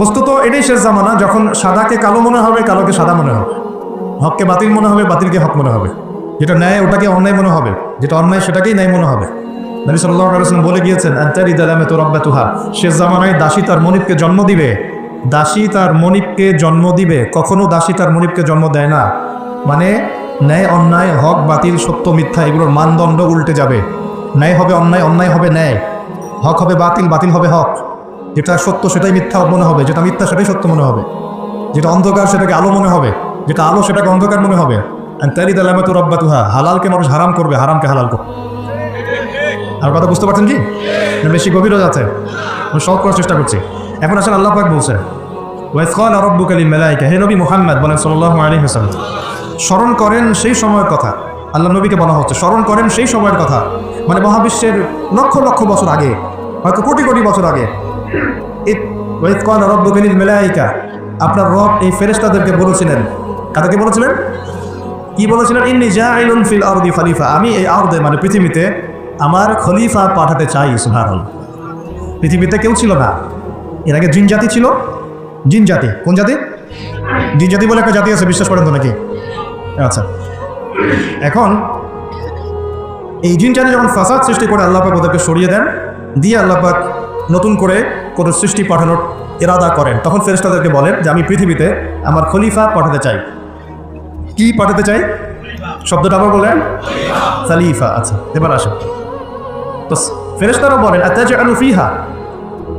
বস্তুত এটাই শেষ জামানা, যখন সাদাকে কালো মনে হবে, কালোকে সাদা মনে হবে। হককে বাতিল মনে হবে, বাতিলকে হক মনে হবে। যেটা ন্যায়, ওটাকে অন্যায় মনে হবে। যেটা অন্যায়, সেটাকেই ন্যায় মনে হবে। নবী সাল্লাহ আলাইসাল্লাম বলে গিয়েছেন, আন্তারি দালামে তোর রব্বা তুহা। শেষ জামানায় দাসী তার মনিবকে জন্ম দিবে। দাসী তার মনিবকে জন্ম দিবে। কখনো দাসী তার মনিবকে জন্ম দেয় না। মানে ন্যায়, অন্যায়, হক, বাতিল, সত্য, মিথ্যা, এগুলোর মানদণ্ড উল্টে যাবে। ন্যায় হবে অন্যায় অন্যায় হবে ন্যায়। হক হবে বাতিল বাতিল হবে হক। যেটা সত্য সেটাই মিথ্যা মনে হবে, যেটা মিথ্যা সেটাই সত্য মনে হবে। যেটা অন্ধকার সেটাকে আলো মনে হবে, যেটা আলো সেটাকে অন্ধকার মনে হবে। তারি দালামে তো রব্বা তুহা হালালকে মানুষ হারাম করবে, হারামকে হালাল করবে। আর কথা বুঝতে পারছেন কি? বেশি আছে আমি সহজ করার চেষ্টা করছি। এখন আসলে আল্লাহ পাক বলছেন ওয়াইফল আরব্বুক আলী মেলাইকা হে নবী মোহাম্মদ বলেন সাল্লাহ আলী হাসান স্মরণ করেন সেই সময়ের কথা। আল্লাহ নবীকে বলা হচ্ছে, স্মরণ করেন সেই সময়ের কথা। মানে মহাবিশ্বের লক্ষ লক্ষ বছর আগে, হয়তো কোটি কোটি বছর আগে ওয়াইফল আরব্বুক আলী মেলাইকা। আপনার রব এই ফেরেশতাদেরকে বলেছিলেন। কাদেরকে বলেছিলেন? কি বলেছিলেন? ইন্নি জাইলুন ফিল আরদি খলিফা। আমি এই আরদে মানে পৃথিবীতে আমার খলিফা পাঠাতে চাই, সুবহানাল্লাহ। পৃথিবীতে কেউ ছিল না। এর আগে জিন জাতি ছিল। জিন জাতি। কোন জাতি? জিন জাতি বলে একটা জাতি আছে, বিশ্বাস করেন তো নাকি? আচ্ছা। এখন এই জিন জাতি যখন ফাসাদ সৃষ্টি করে, আল্লাহ পাক ওদেরকে সরিয়ে দেন। দিয়ে আল্লাহ পাক নতুন করে কোনো সৃষ্টি পাঠানোর ইরাদা করেন, তখন ফেরেশতাদেরকে বলেন যে, আমি পৃথিবীতে আমার খলিফা পাঠাতে চাই। কি পাঠাতে চাই? শব্দটা আবার বলেন। সালিফা আচ্ছা এবার আসেন। তো ফেরেশতারা বলেন আত্তাজা আলু ফিহা?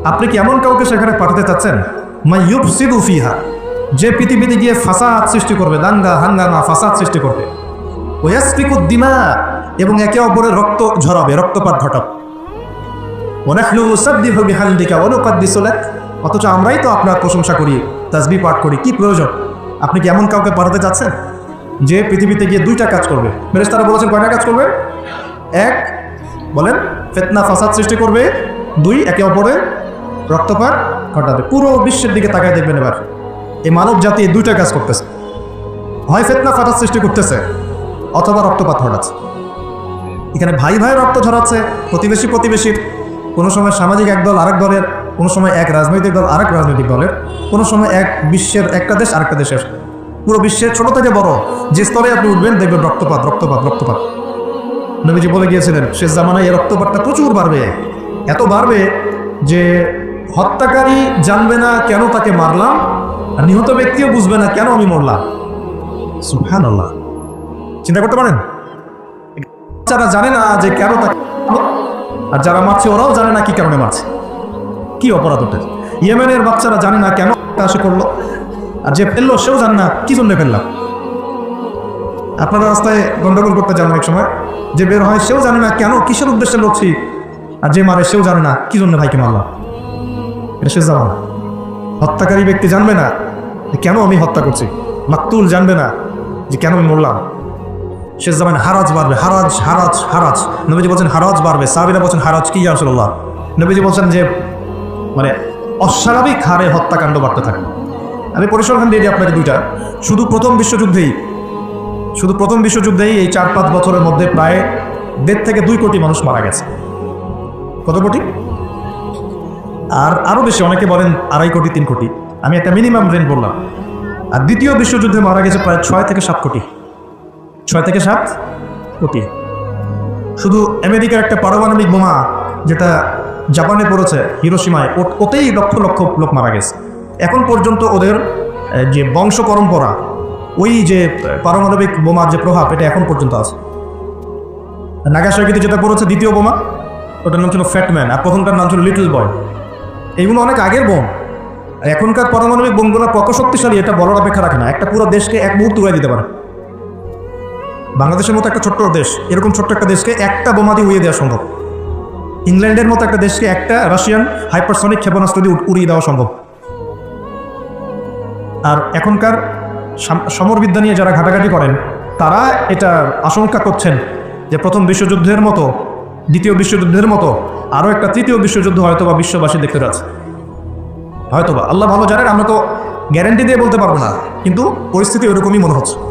আপনি কি এমন কাউকে সেখানে পাঠাতে চাচ্ছেন? মা ইউফসিদু ফিহা। যে পৃথিবীতে গিয়ে ফাসাদ সৃষ্টি করবে, দাঙ্গা, হাঙ্গামা, ফাসাদ সৃষ্টি করবে। ওয়াসফিকু দিমা, এবং একে অপরের রক্ত ঝরাবে, রক্তপাত ঘটাবে। অথচ আমরাই তো আপনার প্রশংসা করি তাজবি পাঠ করি, কি প্রয়োজন? আপনি কি এমন কাউকে পাঠাতে চাচ্ছেন যে পৃথিবীতে গিয়ে দুইটা কাজ করবে। ফেরেশতারা বলেছেন, কয়টা কাজ করবে? এক, বলেন, ফেতনা, ফাসাদ সৃষ্টি করবে। দুই, একে অপরের রক্তপাত ঘটাবে। পুরো বিশ্বের দিকে তাকায় দেখবেন এবার। এই মানব জাতি দুইটা কাজ করতেছে। হয় ফেতনা, ফাসাদ সৃষ্টি করতেছে, অথবা রক্তপাত ঘটাচ্ছে। এখানে ভাই ভাই রক্ত ঝরাচ্ছে, প্রতিবেশী প্রতিবেশীর কোনো সময় সামাজিক এক দল আরেক দলের, কোনো সময় এক রাজনৈতিক দল আরেক রাজনৈতিক দলের, কোনো সময় এক বিশ্বের একটা দেশ আরেকটা দেশের। পুরো বিশ্বের ছোট থেকে বড় যে স্তরে আপনি উঠবেন, দেখবেন রক্তপাত রক্তপাত রক্তপাত। নবীজি বলে গিয়েছিলেন, শেষ জামানায় এই রক্তপাতটা প্রচুর বাড়বে। এত বাড়বে যে হত্যাকারী জানবে না কেন তাকে মারলাম, আর নিহত ব্যক্তিও বুঝবে না কেন আমি মরলাম। সুফান চিন্তা করতে পারেন? যারা জানে না যে কেন তাকে আর যারা মারছে, ওরাও জানে না কি কারণে মারছে। কি অপরাধ ওটা? ইয়েমেনের বাচ্চারা জানে না কেন সে করল আর যে ফেলল, সেও জানে না কি জন্য ফেললাম আপনারা রাস্তায় গন্ডগোল করতে যান অনেক সময়। যে বের হয়, সেও জানে না কেন, কিসের উদ্দেশ্যে লড়ছি। আর যে মারে, সেও জানে না কি জন্য ভাইকে মারলাম। এটা শেষ জানা হত্যাকারী ব্যক্তি জানবে না কেন আমি হত্যা করছি। মাকতুল জানবে না যে কেন আমি মরলাম। শেষ জামানে হারাজ বাড়বে, হারাজ হারাজ হারাজ। নবীজি বলছেন, হারাজ বাড়বে। সাবিরা বলছেন, হারাজ কি আসল্লাহ নবীজি বলছেন যে মানে অস্বাভাবিক হারে হত্যাকাণ্ড বাড়তে থাকে। আমি পরিসংখ্যান দিয়ে দিই আপনাকে দুইটা। শুধু প্রথম বিশ্বযুদ্ধেই, শুধু প্রথম বিশ্বযুদ্ধেই এই চার পাঁচ বছরের মধ্যে প্রায় দেড় থেকে দুই কোটি মানুষ মারা গেছে। কত কোটি? আর আরও বেশি, অনেকে বলেন আড়াই কোটি, তিন কোটি। আমি একটা মিনিমাম রেঞ্জ বললাম। আর দ্বিতীয় বিশ্বযুদ্ধে মারা গেছে প্রায় ছয় থেকে সাত কোটি। ছয় থেকে সাত? কোটি শুধু আমেরিকার একটা পারমাণবিক বোমা যেটা জাপানে পড়েছে হিরোসীমায় ওতেই লক্ষ লক্ষ লোক মারা গেছে। এখন পর্যন্ত ওদের যে বংশ পরম্পরা, ওই যে পারমাণবিক বোমার যে প্রভাব, এটা এখন পর্যন্ত আছে। নাগাসাকিতে যেটা পড়েছে, দ্বিতীয় বোমা, ওটার নাম ছিল ফ্যাটম্যান আর প্রথমটার নাম ছিল লিটল বয় এইগুলো অনেক আগের বোম। এখনকার পারমাণবিক বোমগুলো কত শক্তিশালী এটা বলার অপেক্ষা রাখে না। একটা পুরো দেশকে এক মুহূর্ত উড়াই দিতে পারে। বাংলাদেশের মতো একটা ছোট্ট দেশ, এরকম ছোট্ট একটা দেশকে একটা বোমা দিয়ে উড়িয়ে দেওয়া সম্ভব। ইংল্যান্ডের মতো একটা দেশকে একটা রাশিয়ান হাইপারসনিক ক্ষেপণাস্ত্র দিয়ে উড়িয়ে দেওয়া সম্ভব। আর এখনকার সাম- সমরবিদ্যা নিয়ে যারা ঘাটাঘাটি করেন, তারা এটা আশঙ্কা করছেন যে প্রথম বিশ্বযুদ্ধের মতো, দ্বিতীয় বিশ্বযুদ্ধের মতো, আরও একটা তৃতীয় বিশ্বযুদ্ধ হয়তো বা বিশ্ববাসী দেখতে যাচ্ছে। হয়তো বা আল্লাহ ভালো জানেন, আমরা তো গ্যারেন্টি দিয়ে বলতে পারব না, কিন্তু পরিস্থিতি ওরকমই মনে হচ্ছে।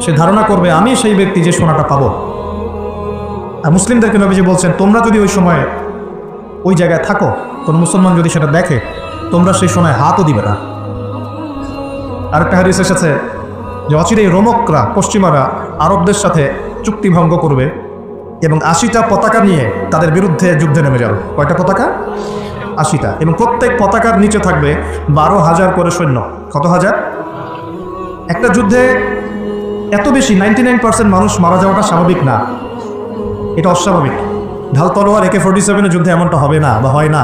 সে ধারণা করবে, আমি সেই ব্যক্তি যে সোনাটা পাবো। আর মুসলিমদেরকে নবীজি বলছেন, তোমরা যদি ওই সময় ওই জায়গায় থাকো, কোনো মুসলমান যদি সেটা দেখে, তোমরা সেই সময় হাতও দিবে না। আরেকটা হারিস এসেছে যে, অচিরেই রোমকরা, পশ্চিমারা আরবদের সাথে চুক্তি ভঙ্গ করবে এবং আশিটা পতাকা নিয়ে তাদের বিরুদ্ধে যুদ্ধে নেমে যাবে। কয়টা পতাকা? আশিটা। এবং প্রত্যেক পতাকার নিচে থাকবে বারো হাজার করে সৈন্য। কত হাজার? একটা যুদ্ধে এত বেশি নাইনটি নাইন পার্সেন্ট মানুষ মারা যাওয়াটা স্বাভাবিক না। এটা অস্বাভাবিক। ঢাল তলোয়ার একে ফোর্টি সেভেনের যুদ্ধে এমনটা হবে না বা হয় না।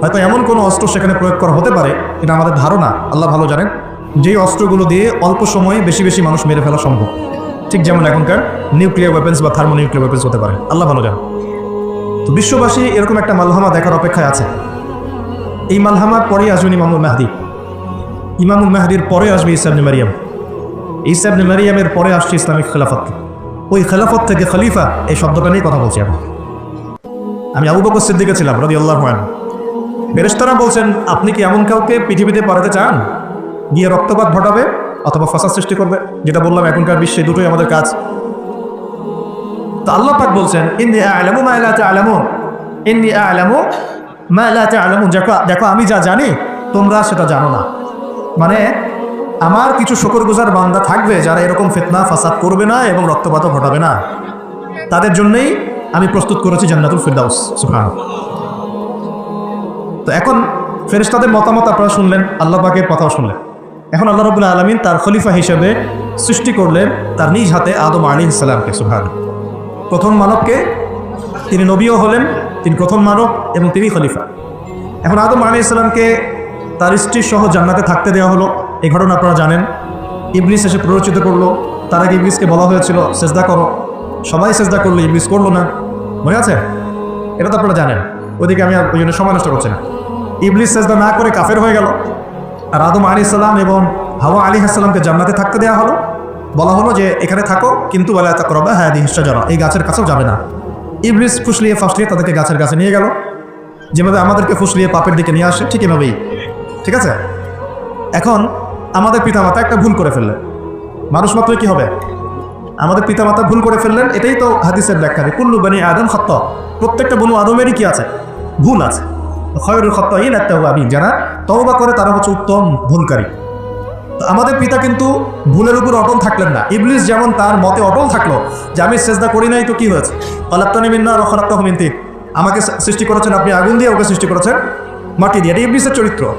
হয়তো এমন কোনো অস্ত্র সেখানে প্রয়োগ করা হতে পারে, এটা আমাদের ধারণা, আল্লাহ ভালো জানেন। যেই অস্ত্রগুলো দিয়ে অল্প সময়ে বেশি বেশি মানুষ মেরে ফেলা সম্ভব। ঠিক যেমন এখনকার নিউক্লিয়ার ওয়েপেন্স বা থার্মো নিউক্লিয়ার ওয়েপেন্স হতে পারে, আল্লাহ ভালো জানেন। তো বিশ্ববাসী এরকম একটা মালহামা দেখার অপেক্ষায় আছে। এই মালহামার পরেই আসবেন ইমামুল মাহদি। ইমামুল মাহদির পরে আসবে ইসলামনি মারিয়াম। ইসলামনি মারিয়ামের পরে আসছে ইসলামিক খেলাফত। ওই খেলাফত থেকে খলিফা এই শব্দটা নিয়ে কথা বলছি আমি আবু বকর সিদ্দিকে ছিলাম রবি আল্লাহ ফেরেস্তারা বলছেন, আপনি কি এমন কাউকে পৃথিবীতে পাঠাতে চান? গিয়ে রক্তপাত ঘটাবে অথবা ফাঁসাদ সৃষ্টি করবে? যেটা বললাম, এখনকার বিশ্বে দুটোই আমাদের কাজ। তো আল্লাহ পাক বলছেন দেখো দেখো, আমি যা জানি, তোমরা সেটা জানো না। মানে আমার কিছু শুকরগুজার বান্দা থাকবে যারা এরকম ফিতনা, ফাসাদ করবে না এবং রক্তপাতও ঘটাবে না। তাদের জন্যই আমি প্রস্তুত করেছি জান্নাতুল ফিরদাউস সুবহান তো এখন ফেরেশতাদের মতামত আপনারা শুনলেন, আল্লাহ পাকের কথাও শুনলেন। এখন আল্লাহ রবুল্লা আলমিন তার খলিফা হিসেবে সৃষ্টি করলেন তার নিজ হাতে আদম আলী ইসলামকে সুহান প্রথম মানবকে তিনি নবীও হলেন, তিনি প্রথম মানব এবং তিনি খলিফা। এখন আদম আলী ইসলামকে তার স্ত্রীর সহ জান্নাতে থাকতে দেওয়া হলো। এই ঘটনা আপনারা জানেন। ইবলিস এসে প্ররোচিত করল। তার আগে ইবলিসকে বলা হয়েছিল, সেজদা করো। সবাই সেজদা করল, ইবলিস করল না। মনে আছে? এটা তো আপনারা জানেন। ওইদিকে আমি ওই জন্য সময় নষ্ট করছি না। ইবলিস সেজদা না করে কাফের হয়ে গেল। আর আদম আলী ইসলাম এবং হাওয়া আলী আসসালামকে জান্নাতে থাকতে দেওয়া হলো। বলা হলো যে, এখানে থাকো, কিন্তু বলা তা করবা হ্যাঁ হিসা যারা এই গাছের কাছেও যাবে না। ইবলিস ফুসলিয়ে ফাঁসলিয়ে তাদেরকে গাছের কাছে নিয়ে গেল। যেভাবে আমাদেরকে ফুসলিয়ে পাপের দিকে নিয়ে আসে, ঠিক এভাবেই। ঠিক আছে? এখন আমাদের পিতামাতা একটা ভুল করে ফেললেন। মানুষ মাত্রই কি হবে? আমাদের পিতামাতা ভুল করে ফেললেন, এটাই তো হাদিসের ব্যাখ্যা কুল্লু বানি আদম খত্ত প্রত্যেকটা বনু আদমেরই কি আছে? ভুল আছে। খয়রুল এই একটা আবি যারা তওবা করে, তারা হচ্ছে উত্তম ভুলকারী। আমাদের পিতা কিন্তু ভুলের উপর অটল থাকলেন না। ইবলিস যেমন তার মতে অটল থাকল যে, আমি সেজদা করি নাই তো কি হয়েছে? অলাপ্তানি মিন্না রখরাক্ত মিন্তি আমাকে সৃষ্টি করেছেন আপনি আগুন দিয়ে, ওকে সৃষ্টি করেছেন মাটি দিয়ে। এটা ইবলিসের চরিত্র।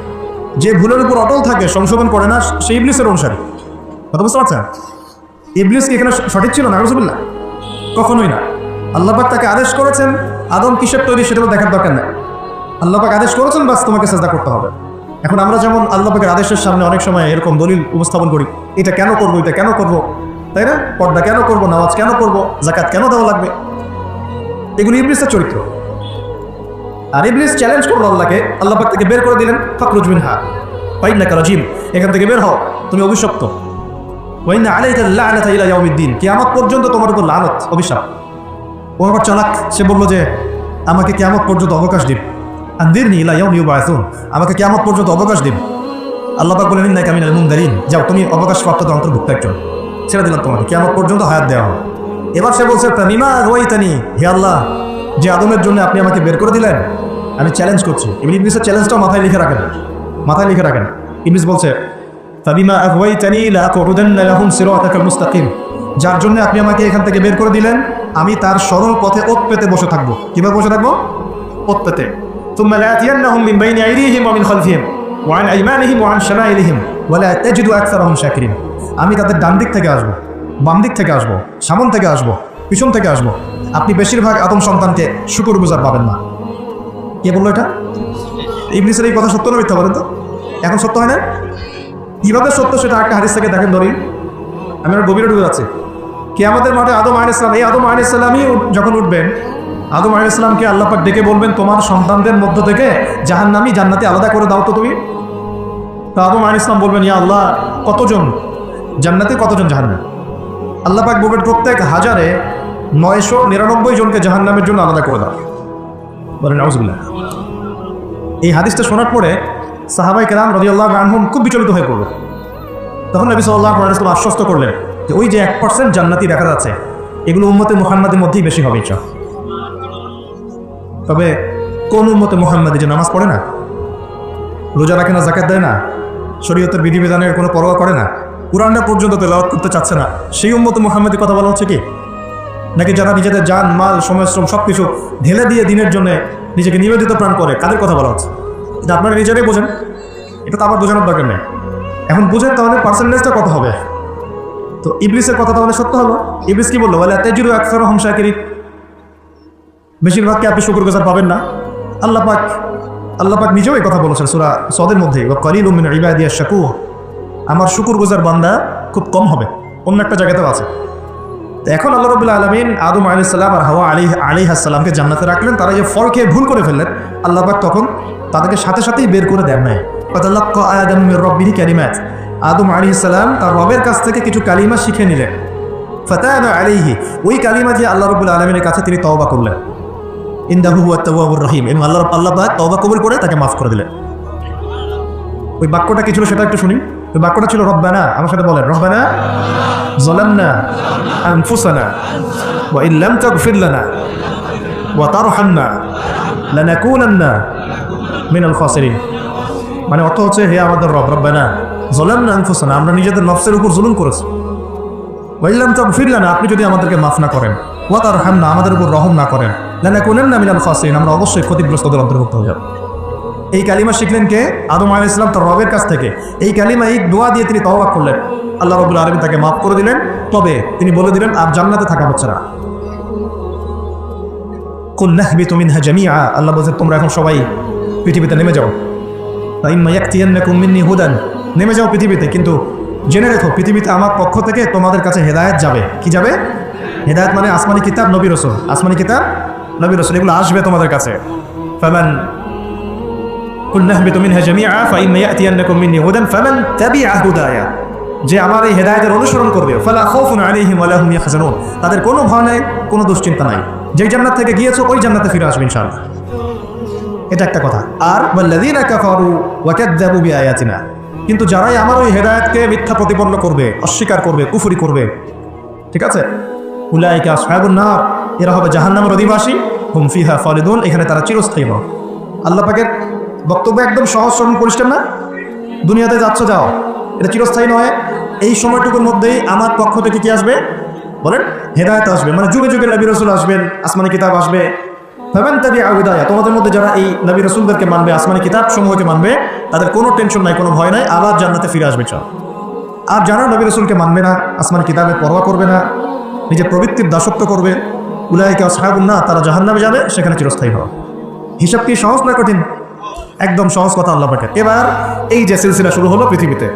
যে ভুলের উপর অটল থাকে, সংশোধন করে না সেই ইবলিসের অনুসারী। কথা বুঝতে পারছেন? ইবলিস কি এখানে সঠিক ছিল না রসুল্লাহ কখনোই না। আল্লাপাক তাকে আদেশ করেছেন, আদম কিসের তৈরি সেটা দেখার দরকার নেই। আল্লাপাক আদেশ করেছেন, বাস তোমাকে চেষ্টা করতে হবে। এখন আমরা যেমন আল্লাপাকের আদেশের সামনে অনেক সময় এরকম দলিল উপস্থাপন করি, এটা কেন করব, এটা কেন করব? তাই না? পর্দা কেন করব? নামাজ কেন করব জাকাত কেন দেওয়া লাগবে? এগুলো ইবলিসের চরিত্র। আর ইবলিস চ্যালেঞ্জ করল আল্লাহকে। আল্লাহ থেকে বের করে দিলেন ফাকরুজমিন হা পাইন না কারাজিম এখান থেকে বের হও, তুমি অভিশপ্ত। ওয়াইনা আলাইকা লাআনাতা ইলা ইয়াউমিদ্দিন, কিয়ামত পর্যন্ত তোমার উপর লানত, অভিশাপ। ও আবার চালাক, সে বলল যে, আমাকে কিয়ামত পর্যন্ত অবকাশ দিন। আন্দিরনি ইলা ইয়াউমি ইউবাসুন, আমাকে কিয়ামত পর্যন্ত অবকাশ দিন। আল্লাহ পাক বলেন, ইন্নাকা মিনাল মুনদারিন, যাও, তুমি অবকাশ প্রাপ্তদের অন্তর্ভুক্ত একজন। ছেড়ে দিলাম তোমাকে, কিয়ামত পর্যন্ত হায়াত দেওয়া হবে। এবার সে বলছে তামিমা রোয়াইতানি, হে আল্লাহ যে আদমের জন্য আপনি আমাকে বের করে দিলেন আমি চ্যালেঞ্জ করছি এমনি ইবলিসের চ্যালেঞ্জটাও মাথায় লিখে রাখেন মাথায় লিখে রাখেন ইবলিস বলছে ফাবিমা আগওয়াইতানি লাআকুদুন্না লাহুম সিরাতাকাল মুস্তাকিম যার জন্য আপনি আমাকে এখান থেকে বের করে দিলেন আমি তার সরল পথে ওত পেতে বসে থাকবো কিভাবে বসে থাকবো ওত পেতে ثم لآتينهم من بين أيديهم ومن خلفهم وعن أيمانهم وعن شمائلهم ولا تجد أكثرهم شاكرين আমি তাদের ডান দিক থেকে আসবো বাম দিক থেকে আসবো সামন থেকে আসবো পিছন থেকে আসবো আপনি বেশিরভাগ আদম সন্তানকে শুকুর গুজার পাবেন না। কে বলল এটা? ইবলিসের এই কথা সত্য না মিথ্যা বলেন তো? এখন সত্য হয় না কীভাবে সত্য সেটা একটা হাদিস থেকে দেখেন ধরি আমি আর গভীরে ঢুকে যাচ্ছি। কে আমাদের মাঠে আদম আহ ইসলাম এই আদম আহ ইসলামই যখন উঠবেন, আদম আহ ইসলামকে আল্লাপাক ডেকে বলবেন, তোমার সন্তানদের মধ্য থেকে জাহান্নামি জান্নাতি আলাদা করে দাও তো তুমি। তা আদম আল ইসলাম বলবেন, ইয়া আল্লাহ, কতজন? জান্নাতে কতজন জাহান্নাম? আল্লাহ পাক বলবেন, প্রত্যেক হাজারে নয়শো নিরানব্বই জনকে জাহান্নামের জন্য আলাদা করে দাও। বলেন, নাউজুবিল্লাহ। এই হাদিসটা শোনার পরে সাহাবাই কেরাম রবি আল্লাহ আনহুম খুব বিচলিত হয়ে পড়বে তখন নবী সাল্লাহ আলাইসলাম আশ্বস্ত করলেন যে ওই যে এক পার্সেন্ট জান্নাতি দেখা যাচ্ছে, এগুলো উম্মতে মোহাম্মদের মধ্যেই বেশি হবে ইচ্ছা তবে কোন উম্মতে মোহাম্মদী যে নামাজ পড়ে না, রোজা রাখে না জাকাত দেয় না, শরীয়তের বিধিবিধানের কোনো পরোয়া করে না, কোরআনটা পর্যন্ত তেলাওয়াত করতে চাচ্ছে না, সেই উম্মতে মোহাম্মদের কথা বলা হচ্ছে কি? নাকি যারা নিজেদের যান, মাল সময় শ্রম সব কিছু ঢেলে দিয়ে দিনের জন্য নিজেকে নিবেদিত প্রাণ করে, কাদের কথা বলা হচ্ছে? এটা আপনারা নিজেরাই বোঝেন। এটা তো আমার বোঝানোর দরকার নেই। এখন বুঝেন তাহলে পার্সেন্টেজটা কত হবে? তো ইবলিসের কথা তাহলে সত্য হলো। ইবলিস কি বলল? বলে তেজিরু একশোর হমশাকিরি বেশিরভাগকে আপনি শুকুর গোজার পাবেন না। আল্লাহ পাক আল্লাহ পাক নিজেও এই কথা বলেছেন সুরা সদের মধ্যে বা কলিল উমিন ইবাদিয়া শাকু আমার শুকুর গোজার বান্দা খুব কম হবে। অন্য একটা জায়গাতেও আছে। এখন আল্লাহ রবুল্লা আলমিন আদম আলি সাল্লাম আর হাওয়া আলী আলী আসসালামকে জান্নাতে রাখলেন। তারা যে ফল খেয়ে ভুল করে ফেললেন। আল্লাহ পাক তখন তাদেরকে সাথে সাথেই বের করে দেন নাই। রব্বিহি ক্যালিমাত আদম আলী তার রবের কাছ থেকে কিছু কালিমা শিখে নিলেন। ফতাহ আলিহি ওই কালিমা যে আল্লাহ রবুল্লা আলমিনের কাছে তিনি তওবা করলেন। ইন্দাহু আত্তাবুর রহিম। এবং আল্লাহ আল্লাহ তওবা কবুল করে তাকে মাফ করে দিলেন। ওই বাক্যটা কি ছিল সেটা একটু শুনি। তো বাক্যটা ছিল, রব্বানা আমার সাথে বলেন, রব্বানা জলান্না আনফুসানা ওয়া ইল্লাম তাগফির লানা ওয়া তারহামনা লানাকুনান্না মিনাল খাসিরিন মানে অর্থ হচ্ছে, হে আমাদের রব, রব্বানা জলান্না আনফুসানা আমরা নিজেদের নফসের উপর জুলুম করেছি। ওয়া ইল্লাম তাগফির লানা আপনি যদি আমাদেরকে মাফ না করেন। ওয়া তারহামনা আমাদের উপর রহম না করেন। লানাকুনান্না মিনাল খাসিরিন আমরা অবশ্যই ক্ষতিগ্রস্তদের অন্তর্ভুক্ত হয়ে যাব এই কালিমা শিখলেন কে? আদম আলাহ ইসলাম তার রবের কাছ থেকে। এই কালিমা, এই দোয়া দিয়ে তিনি তওবা করলেন। আল্লাহ রবুল আলমী তাকে মাফ করে দিলেন। তবে তিনি বলে দিলেন, আর জান্নাতে থাকা হচ্ছে না। আল্লাহ তোমরা এখন সবাই পৃথিবীতে নেমে যাও। নেমে যাও পৃথিবীতে, কিন্তু জেনে রেখো, পৃথিবীতে আমার পক্ষ থেকে তোমাদের কাছে হেদায়েত যাবে। কি যাবে? হেদায়েত মানে আসমানি কিতাব, নবী রসুল। আসমানি কিতাব এগুলো আসবে তোমাদের কাছে। কুল্লাহবি তুমি জামিয়া ফাইন ইয়াতিয়ান্নাকুম মিন্নি হুদান ফামান তাবিআ হুদায়া যে আমার এই হেদায়তের অনুসরণ করবে ফালা খৌফুন আলাইহিম ওয়া লাহুম ইয়াহজানুন তাদের কোনো ভয় নেই, কোনো দুশ্চিন্তা নাই। যেই জান্নাত থেকে গিয়েছো, ওই জান্নাতে ফিরে আসবে ইনশাআল্লাহ। এটা একটা কথা। আর ওয়াল্লাযীনা কাফারু ওয়া কাযযাবু বিআয়াতিনা কিন্তু যারাই আমার ওই হেদায়েতকে মিথ্যা প্রতিপন্ন করবে, অস্বীকার করবে, কুফরি করবে, ঠিক আছে? উলাইকা আসহাবুন নার। এরা হবে জাহান্নামের অধিবাসী। হুম ফিহা খালিদুন। এখানে তারা চিরস্থায়ী হবে আল্লাহ পাকের বক্তব্য একদম সহজ, সরল, পরিষ্কার না? দুনিয়াতে যাচ্ছ, যাও। এটা চিরস্থায়ী নয়। এই সময়টুকুর মধ্যেই আমার পক্ষ থেকে কি আসবে? বলেন, হেদায়ত আসবে। মানে যুগে যুগে নবী রসুল আসবেন, আসমানি কিতাব আসবে। ভাবেন তাবি আবিদায়া তোমাদের মধ্যে যারা এই নবী রসুলদেরকে মানবে, আসমানি কিতাব সমূহকে মানবে, তাদের কোনো টেনশন নাই, কোনো ভয় নাই। আবার জান্নাতে ফিরে আসবে, চল। আর যারা নবী রসুলকে মানবে না, আসমানি কিতাবের পরোয়া করবে না, নিজের প্রবৃত্তির দাসত্ব করবে, উলাইকে সাহাবুন না তারা জাহান্নামে যাবে, সেখানে চিরস্থায়ী হবে। হিসাব কি সহজ না কঠিন? একদম সহজ কথা আল্লাহ পাকে এবার এই যে সিলসিলা শুরু হলো পৃথিবীতে।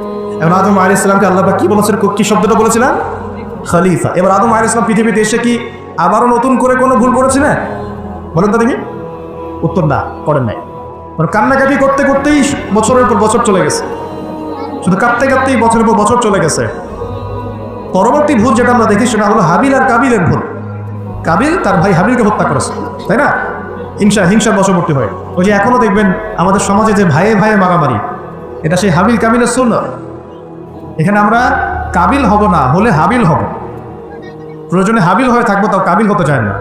এবার আদম আলী ইসলামকে আল্লাহ পাক কি বলেছেন? কি শব্দটা বলেছিলেন? খলিফা। এবার আদম আলী ইসলাম পৃথিবীতে এসে কি আবারও নতুন করে কোনো ভুল করেছিলেন বলেন তো দেখি। উত্তর না, করেন নাই। মানে কান্নাকাটি করতে করতেই বছরের পর বছর চলে গেছে। শুধু কাঁপতে কাঁপতেই বছরের পর বছর চলে গেছে। পরবর্তী ভুল যেটা আমরা দেখি সেটা হলো হাবিল আর কাবিলের ভুল। কাবিল তার ভাই হাবিলকে হত্যা করেছে, তাই না? হিংসা হিংসার বশবর্তী হয় ওই যে এখনও দেখবেন আমাদের সমাজে যে ভাইয়ে ভাইয়ে মারামারি, এটা সেই হাবিল কাবিলের শূন্য এখানে আমরা কাবিল হব না, হলে হাবিল হব। প্রয়োজনে হাবিল হয়ে থাকব, তাও কাবিল হতে চায় না।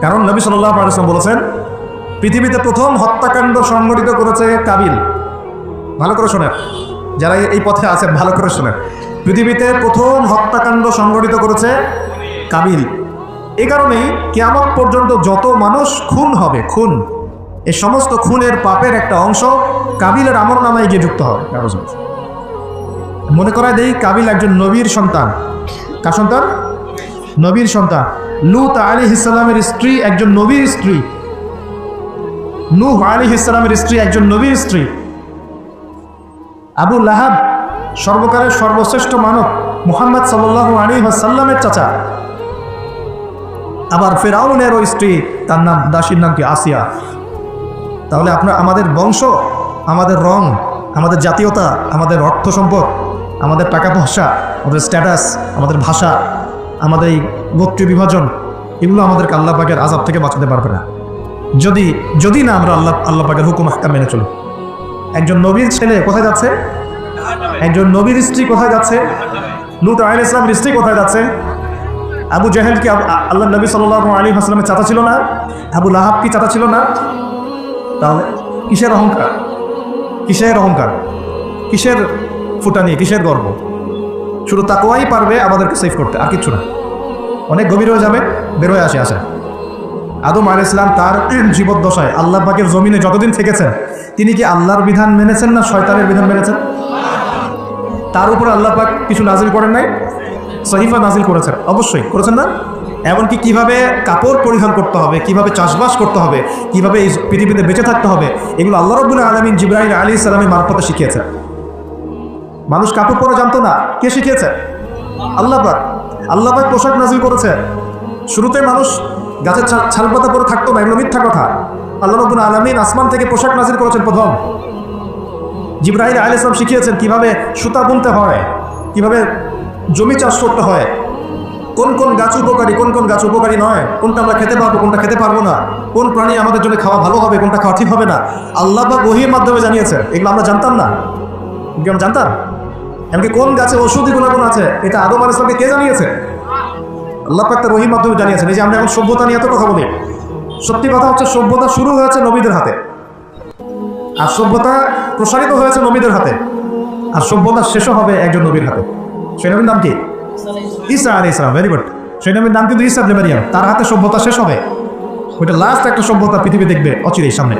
কারণ নবী সাল্লাহ বলেছেন, পৃথিবীতে প্রথম হত্যাকাণ্ড সংগঠিত করেছে কাবিল। ভালো করে শোনেন। যারা এই পথে আছেন, ভালো করে শোনেন। পৃথিবীতে প্রথম হত্যাকাণ্ড সংগঠিত করেছে কাবিল। এ কারণেই কেয়ামত পর্যন্ত যত মানুষ খুন হবে, খুন এই সমস্ত খুনের পাপের একটা অংশ কাবিলের আমর নামায় গিয়ে যুক্ত হবে। মনে করা দেই, কাবিল একজন নবীর সন্তান। কার সন্তান? নবীর সন্তান। লুত আলী ইসলামের স্ত্রী একজন নবীর স্ত্রী। নূহ আলী ইসলামের স্ত্রী একজন নবীর স্ত্রী। আবু লাহাব সর্বকালের সর্বশ্রেষ্ঠ মানব, মোহাম্মদ সাল্লাহ আলী সাল্লামের চাচা। আবার ফেরাউনের ওই স্ত্রী, তার নাম, দাসীর নাম কি? আসিয়া। তাহলে আপনার, আমাদের বংশ, আমাদের রং, আমাদের জাতীয়তা, আমাদের অর্থ সম্পদ, আমাদের টাকা পয়সা, আমাদের স্ট্যাটাস আমাদের ভাষা, আমাদের এই গোত্রীয় বিভাজন, এগুলো আমাদেরকে আল্লাহ পাকের আজাব থেকে বাঁচাতে পারবে না। যদি যদি না আমরা আল্লাহ আল্লাহ পাকের হুকুম হাক্কাম মেনে চলি। একজন নবীর ছেলে কোথায় যাচ্ছে? একজন নবীর স্ত্রী কোথায় যাচ্ছে? লুত আইন ইসলামের স্ত্রী কোথায় যাচ্ছে? আবু জাহেল কি আল্লাহ নবী সাল্লাহ আলী হাসলামের চাচা ছিল না? আবু লাহাব কি চাচা ছিল না? তাহলে কিসের অহংকার? কিসের অহংকার? কিসের ফুটানি? কিসের গর্ব? শুধু তাকোয়াই পারবে আমাদেরকে সেভ করতে, আর কিচ্ছু না। অনেক গভীর হয়ে যাবে, বের হয়ে আসে আসে। আদম আল ইসলাম তার জীবদ্দশায় আল্লাহ পাকের জমিনে যতদিন থেকেছেন, তিনি কি আল্লাহর বিধান মেনেছেন না শয়তানের বিধান মেনেছেন? তার উপর আল্লাহ পাক কিছু নাজিল করেন নাই? সহিফা নাজিল করেছেন। অবশ্যই করেছেন না? এমনকি কীভাবে কাপড় পরিধান করতে হবে, কীভাবে চাষবাস করতে হবে, কীভাবে এই পৃথিবীতে বেঁচে থাকতে হবে, এগুলো আল্লাহ রব্বুল আলমিন জিব্রাহিম আলী ইসলামের মারফতে শিখিয়েছেন। মানুষ কাপড় পরা জানতো না, কে শিখিয়েছে? আল্লাহ পাক, আল্লাহ পোশাক নাজিল করেছে শুরুতে মানুষ গাছের ছাল- ছালপাতা পরে থাকতো না, এগুলো মিথ্যা কথা। আল্লাহ রব্বুল আলমিন আসমান থেকে পোশাক নাজিল করেছেন প্রথম। জিব্রাহিম আলী ইসলাম শিখিয়েছেন কীভাবে সুতা বুনতে হয়, কীভাবে জমি চাষ করতে হয়। কোন কোন গাছ উপকারী, কোন কোন গাছ উপকারী নয়? কোনটা আমরা খেতে পারব, কোনটা খেতে পারব না? কোন প্রাণী আমাদের জন্য খাওয়া ভালো হবে, কোনটা খাওয়া ঠিক হবে না? আল্লাহ বা গহির মাধ্যমে জানিয়েছে এগুলো আমরা জানতাম না। এগুলো আমরা জানতাম? এমনকি কোন গাছে ওষুধি গুণাগুণ আছে? এটা আদম আল ইসলামকে কে জানিয়েছে? আল্লাহ পাক তার মাধ্যমে জানিয়েছেন। এই যে আমরা এখন সভ্যতা নিয়ে এত কথা বলি। সত্যি কথা হচ্ছে, সভ্যতা শুরু হয়েছে নবীদের হাতে। আর সভ্যতা প্রসারিত হয়েছে নবীদের হাতে। আর সভ্যতা শেষও হবে একজন নবীর হাতে। সেই নাম কি? ইসা আলী ইসলাম ভেরি গুড সেই নাম কিন্তু ইসা মারিয়াম। তার হাতে সভ্যতা শেষ হবে। ওইটা লাস্ট একটা সভ্যতা পৃথিবী দেখবে অচিরেই সামনে।